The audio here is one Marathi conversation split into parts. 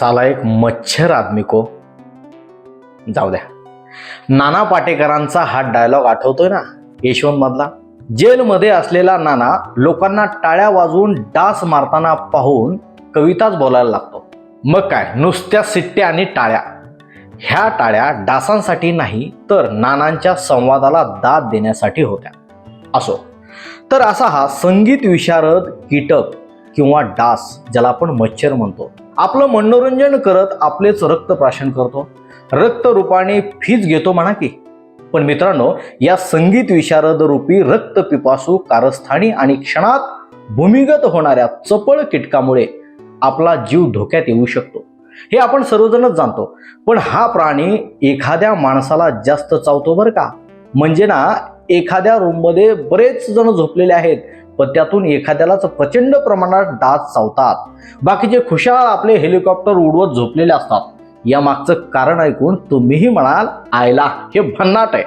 साला एक मच्छर आदमी को जाऊ द्या. नाना पाटेकरांचा हा डायलॉग आठवतोय ना यशवंत मधला? जेलमध्ये असलेला नाना लोकांना टाळ्या वाजवून डास मारताना पाहून कविताच बोलायला लागतो. मग काय नुसत्या सिट्ट्या आणि टाळ्या. ह्या टाळ्या डासांसाठी नाही तर नानांच्या संवादाला दाद देण्यासाठी होत्या. असो. तर असा हा संगीत विशारद कीटक किंवा डास ज्याला आपण मच्छर म्हणतो. आपलं मनोरंजन करत आपलेच रक्त प्राशन करतो. रक्त रूपाने फीज घेतो म्हणा की. पण मित्रांनो या संगीत विशारद रूपी रक्त पिपासू कारस्थानी आणि क्षणात भूमिगत होणाऱ्या चपळ कीटकामुळे आपला जीव धोक्यात येऊ शकतो. हे आपण सर्वजणच जाणतो. पण हा प्राणी एखाद्या माणसाला जास्त चावतो बरं का? म्हणजे ना एखाद्या रूममध्ये बरेच जण झोपलेले आहेत. पण त्यातून एखाद्यालाच प्रचंड प्रमाणात डास चावतात. बाकीचे खुशाल आपले हेलिकॉप्टर उडवत झोपलेले असतात. या मागचं कारण ऐकून तुम्हीही म्हणाल आयला हे भन्नाट आहे.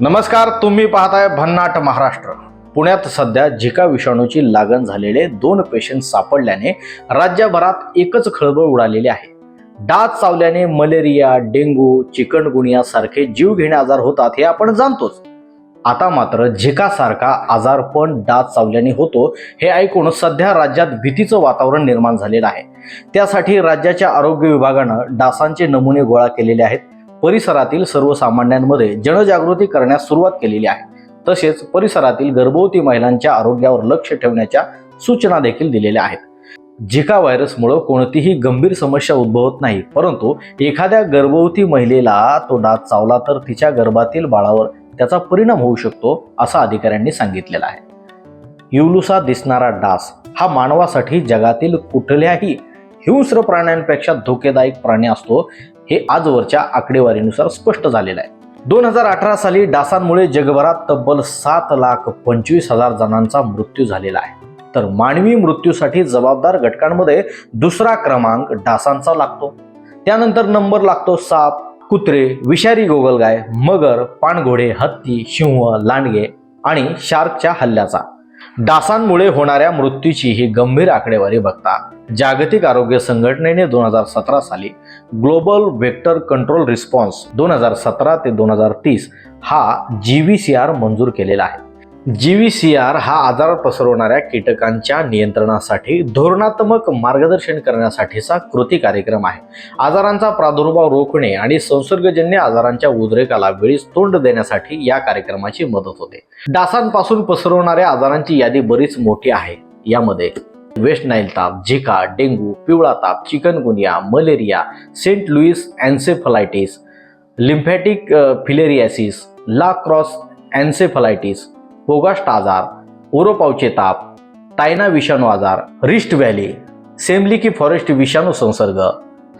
नमस्कार तुम्ही पाहताय भन्नाट महाराष्ट्र. पुण्यात सध्या झिका विषाणूची लागण झालेले दोन पेशंट सापडल्याने राज्यभरात एकच खळबळ उडालेली आहे. डास चावल्याने मलेरिया डेंग्यू चिकनगुनिया सारखे जीवघेणे आजार होतात हे आपण जाणतोच. आता मात्र झिकासारखा आजार पण डास चावल्याने होतो हे ऐकून सध्या राज्यात भीतीचं वातावरण निर्माण झालेलं आहे. त्यासाठी राज्याच्या आरोग्य विभागानं डासांचे नमुने गोळा केलेले आहेत. परिसरातील सर्वसामान्यांमध्ये जनजागृती करण्यास सुरुवात केलेली आहे. तसेच परिसरातील गर्भवती महिलांच्या आरोग्यावर लक्ष ठेवण्याच्या सूचना देखील दिलेल्या आहेत. झिका व्हायरसमुळे कोणतीही गंभीर समस्या उद्भवत नाही परंतु एखाद्या गर्भवती महिलेला तो डास चावला तर तिच्या गर्भातील बाळावर त्याचा परिणाम होऊ शकतो असं अधिकाऱ्यांनी सांगितलेलं आहे. युलुसा दिसणारा डास हा मानवासाठी जगातील कुठल्याही हिंस्र प्राण्यांपेक्षा धोकेदायक प्राणी असतो हे आजवरच्या आकडेवारीनुसार स्पष्ट झालेलं आहे. दोन हजार अठरा साली डासांमुळे जगभरात तब्बल सात लाख पंचवीस हजार जणांचा मृत्यू झालेला आहे. तर मानवी मृत्यूसाठी जबाबदार घटकांमध्ये दुसरा क्रमांक डासांचा लागतो. त्यानंतर नंबर लागतो साप कुत्रे विषारी गोगलगाय मगर पाणघोडे हत्ती सिंह लांडगे आणि शार्कच्या हल्ल्याचा. डासांमुळे होणाऱ्या मृत्यूची ही गंभीर आकडेवारी बघता जागतिक आरोग्य संघटनेने दोन हजार सतरा साली ग्लोबल व्हेक्टर कंट्रोल रिस्पॉन्स दोन हजार सतरा ते दोन हजार तीस हा जी व्ही सी आर मंजूर केलेला आहे. जी व्ही सी आर हा आजार पसरवणाऱ्या कीटकांच्या नियंत्रणासाठी धोरणात्मक मार्गदर्शन करण्यासाठीचा कृती कार्यक्रम आहे. आजारांचा प्रादुर्भाव रोखणे आणि संसर्गजन्य आजारांच्या उद्रेकाला वेळीच तोंड देण्यासाठी या कार्यक्रमाची मदत होते. डासांपासून पसरवणाऱ्या आजारांची यादी बरीच मोठी आहे. यामध्ये वेस्ट नाईल ताप झिका डेंग्यू पिवळा ताप chikungunya malaria Saint Louis encephalitis lymphatic filariasis La Crosse encephalitis Pogosta आजार ओरोपावचे ताप टायना विषाणू आजार रिस्ट व्हॅली सेमलिकी फॉरेस्ट विषाणू संसर्ग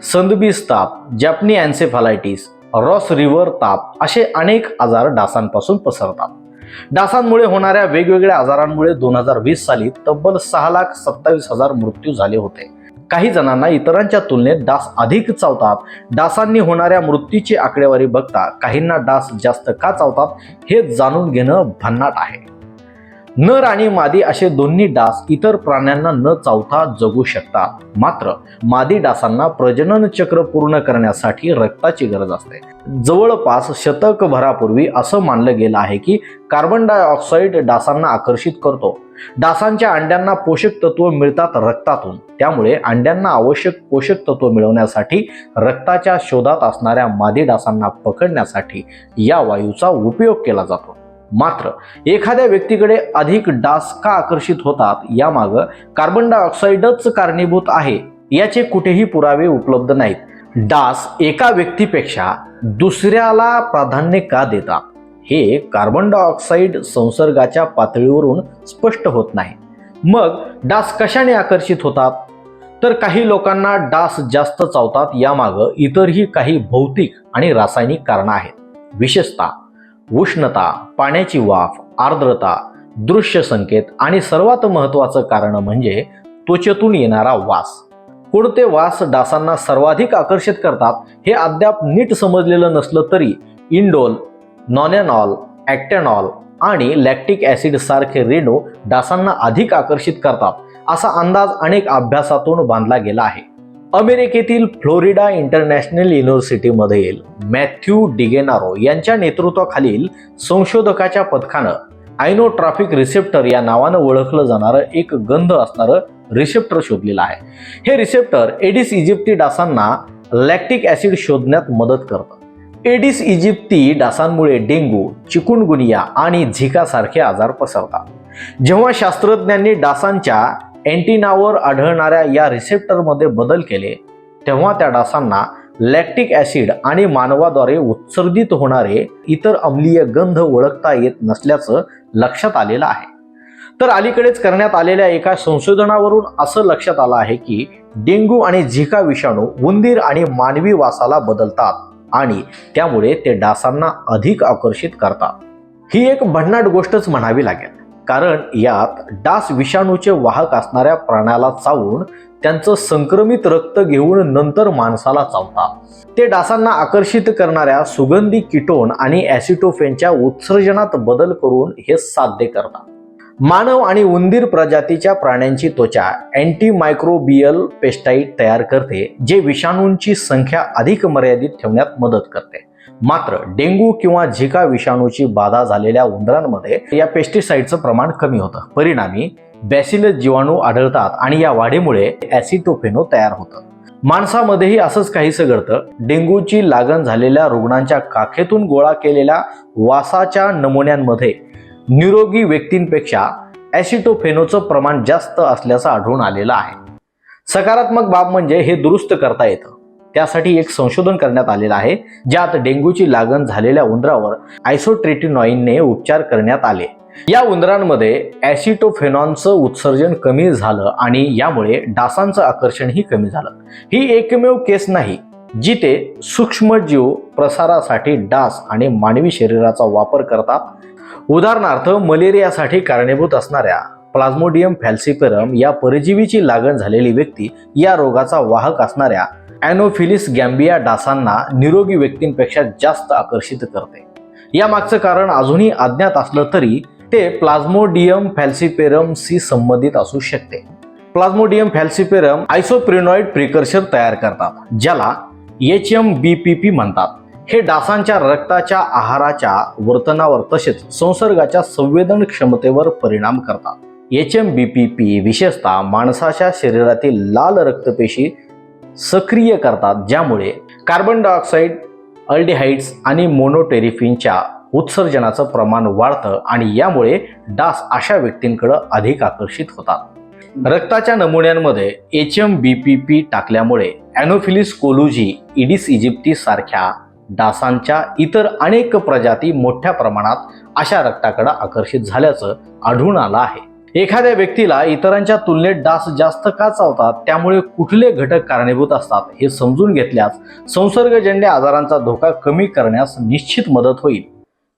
संदबीज ताप जॅपनी अँसेफालायटिस रॉस रिव्हर ताप असे अनेक आजार डासांपासून पसरतात. डासांमुळे होणाऱ्या वेगवेगळ्या आजारांमुळे दोन हजार वीस साली तब्बल सहा लाख सत्तावीस हजार मृत्यू झाले होते. काही जणांना इतरांच्या तुलनेत डास अधिक चावतात. डासांनी होणाऱ्या मृत्यूची आकडेवारी बघता काहींना डास जास्त का चावतात हे जाणून घेणं भन्नाट आहे. नर आणि मादी असे दोन्ही डास इतर प्राण्यांना न चावता जगू शकतात. मात्र मादी डासांना प्रजनन चक्र पूर्ण करण्यासाठी रक्ताची गरज असते. जवळपास शतकभरापूर्वी असं मानलं गेलं आहे की कार्बन डायऑक्साईड डासांना आकर्षित करतो. डासांच्या अंड्यांना पोषक तत्व मिळतात रक्तातून. त्यामुळे अंड्यांना आवश्यक पोषक तत्व मिळवण्यासाठी रक्ताच्या शोधात असणाऱ्या मादी डासांना पकडण्यासाठी या वायूचा उपयोग केला जातो. मात्र एखाद्या व्यक्तीकडे अधिक डास का आकर्षित होतात यामागं कार्बन डायऑक्साईडच कारणीभूत आहे. याचे कुठेही पुरावे उपलब्ध नाहीत. डास एका व्यक्तीपेक्षा दुसऱ्याला प्राधान्य का देतात हे कार्बन डायऑक्साईड संसर्गाच्या पातळीवरून स्पष्ट होत नाही. मग डास कशाने आकर्षित होतात? तर काही लोकांना डास जास्त चावतात यामागं इतरही काही भौतिक आणि रासायनिक कारणं आहेत. विशेषतः उष्णता पाण्याची वाफ आर्द्रता दृश्य संकेत आणि सर्वात महत्त्वाचं कारण म्हणजे त्वचेतून येणारा वास. कोणते वास डासांना सर्वाधिक आकर्षित करतात हे अद्याप नीट समजलेलं नसलं तरी इंडोल नॉनॅनॉल ॲक्टॅनॉल आणि लॅक्टिक ॲसिड सारखे रेणू डासांना अधिक आकर्षित करतात असा अंदाज अनेक अभ्यासातून बांधला गेला आहे. अमेरिकेतील फ्लोरिडा इंटरनॅशनल युनिव्हर्सिटीमधील मॅथ्यू डिगेनारो यांच्या नेतृत्वाखालील संशोधकाच्या पथकानं आयनोट्राफिक रिसेप्टर या नावानं ओळखलं जाणारं एक गंध असणारं रिसेप्टर शोधलेलं आहे. हे रिसेप्टर एडिस इजिप्ती डासांना लॅक्टिक ॲसिड शोधण्यात मदत करतं. एडिस इजिप्ती डासांमुळे डेंगू चिकुनगुनिया आणि झिकासारखे आजार पसरतात. जेव्हा शास्त्रज्ञांनी डासांच्या अँटिनावर आढळणाऱ्या या रिसेप्टरमध्ये बदल केले तेव्हा त्या डासांना लॅक्टिक ॲसिड आणि मानवाद्वारे उत्सर्जित होणारे इतर अम्लीय गंध ओळखता येत नसल्याचं लक्षात आलेलं आहे. तर अलीकडेच करण्यात आलेल्या एका संशोधनावरून असं लक्षात आलं आहे की डेंग्यू आणि झिका विषाणू उंदीर आणि मानवी वासाला बदलतात आणि त्यामुळे ते डासांना अधिक आकर्षित करतात. ही एक भन्नाट गोष्टच म्हणावी लागेल. कारण यात डास विषाणूचे वाहक असणाऱ्या प्राण्याला चावून त्यांचं संक्रमित रक्त घेऊन नंतर माणसाला चावतात. ते डासांना आकर्षित करणाऱ्या सुगंधी किटोन आणि ॲसिटोफेनच्या उत्सर्जनात बदल करून हे साध्य करतात. मानव आणि उंदीर प्रजातीच्या प्राण्यांची त्वचा अँटी मायक्रोबियल पेस्टाईड तयार करते जे विषाणूंची संख्या अधिक मर्यादित ठेवण्यात मदत करते. मात्र डेंग्यू किंवा झिका विषाणूची बाधा झालेल्या उंदरांमध्ये या पेस्टिसाइडचं प्रमाण कमी होतं. परिणामी बॅसिलस जीवाणू आढळतात आणि या वाढीमुळे ॲसिटोफेनो तयार होतं. माणसामध्येही असंच काहीसं घडतं. डेंग्यूची लागण झालेल्या रुग्णांच्या काखेतून गोळा केलेल्या वासाच्या नमुन्यांमध्ये निरोगी व्यक्तींपेक्षा ॲसिटोफेनोचं प्रमाण जास्त असल्याचं आढळून आलेलं आहे. सकारात्मक बाब म्हणजे हे दुरुस्त करता येतं. त्यासाठी एक संशोधन करण्यात आलेलं आहे ज्यात डेंग्यूची लागण झालेल्या उंदरावर आयसोट्रेटिनॉईनने उपचार करण्यात आले. या उंदरांमध्ये ॲसिटोफेनॉनचं उत्सर्जन कमी झालं आणि यामुळे डासांचं आकर्षणही कमी झालं. ही एकमेव केस नाही जिथे सूक्ष्मजीव प्रसारासाठी डास आणि मानवी शरीराचा वापर करतात. उदाहरणार्थ मलेरियासाठी कारणीभूत असणाऱ्या प्लाझ्मोडियम फॅल्सिपेरम या परजीवीची लागण झालेली व्यक्ती या रोगाचा वाहक असणाऱ्या ॲनोफिलिस गॅम्बिया डासांना निरोगी व्यक्तींपेक्षा जास्त आकर्षित करते. यामागचं कारण अजूनही अज्ञात असलं तरी ते प्लाझ्मोडियम फॅल्सिपेरमशी संबंधित असू शकते. प्लाझ्मोडियम फॅल्सिपेरम आयसोप्रिनॉइड प्रिकर्शर तयार करतात ज्याला H M B P P म्हणतात. हे डासांच्या रक्ताच्या आहाराच्या वर्तनावर तसेच संसर्गाच्या संवेदन क्षमतेवर परिणाम करतात. H M B P P विशेषतः माणसाच्या शरीरातील लाल रक्तपेशी सक्रिय करतात ज्यामुळे कार्बन डायऑक्साईड अल्डिहाइड्स आणि मोनोटेरिफिनच्या उत्सर्जनाचं प्रमाण वाढतं आणि यामुळे डास अशा व्यक्तींकडं अधिक आकर्षित होतात. रक्ताच्या नमुन्यांमध्ये H M B P P टाकल्यामुळे ॲनोफिलिस कोलुजी इडिस इजिप्ती सारख्या डासांच्या इतर अनेक प्रजाती मोठ्या प्रमाणात अशा रक्ताकडे आकर्षित झाल्याचं आढळून आलं आहे. एखाद्या व्यक्तीला इतरांच्या तुलनेत डास जास्त का चावतात त्यामुळे कुठले घटक कारणीभूत असतात हे समजून घेतल्यास संसर्गजन्य आजारांचा धोका कमी करण्यास निश्चित मदत होईल.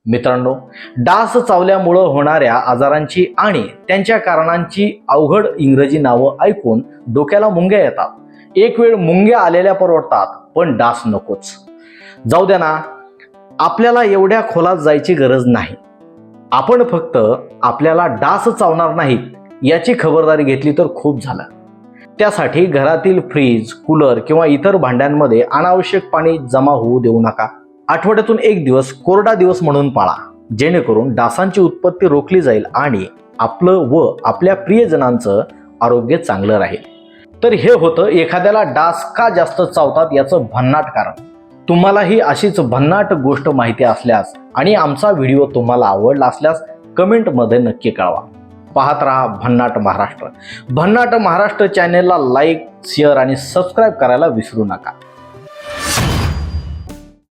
मित्रांनो डास चावल्यामुळं होणाऱ्या आजारांची आणि त्यांच्या कारणांची अवघड इंग्रजी नावं ऐकून डोक्याला मुंग्या येतात. एक वेळ मुंग्या आलेल्या परवडतात पण डास नकोच. जाऊ द्या ना आपल्याला एवढ्या खोलात जायची गरज नाही. आपण फक्त आपल्याला डास चावणार नाहीत याची खबरदारी घेतली तर खूप झालं. त्यासाठी घरातील फ्रीज कूलर किंवा इतर भांड्यांमध्ये अनावश्यक पाणी जमा होऊ देऊ नका. आठवड्यातून एक दिवस कोरडा दिवस म्हणून पाळा जेणेकरून डासांची उत्पत्ती रोखली जाईल आणि आपलं व आपल्या प्रियजनांचं आरोग्य चांगलं राहील. तर हे होतं एखाद्याला डास का जास्त चावतात याचं भन्नाट कारण. तुम्हालाही अशीच भन्नाट गोष्ट माहिती असल्यास आणि आमचा व्हिडिओ तुम्हाला आवडला असल्यास कमेंटमध्ये नक्की कळवा. पाहत रहा भन्नाट महाराष्ट्र. भन्नाट महाराष्ट्र चॅनेलला लाईक शेअर आणि सबस्क्राईब करायला विसरू नका.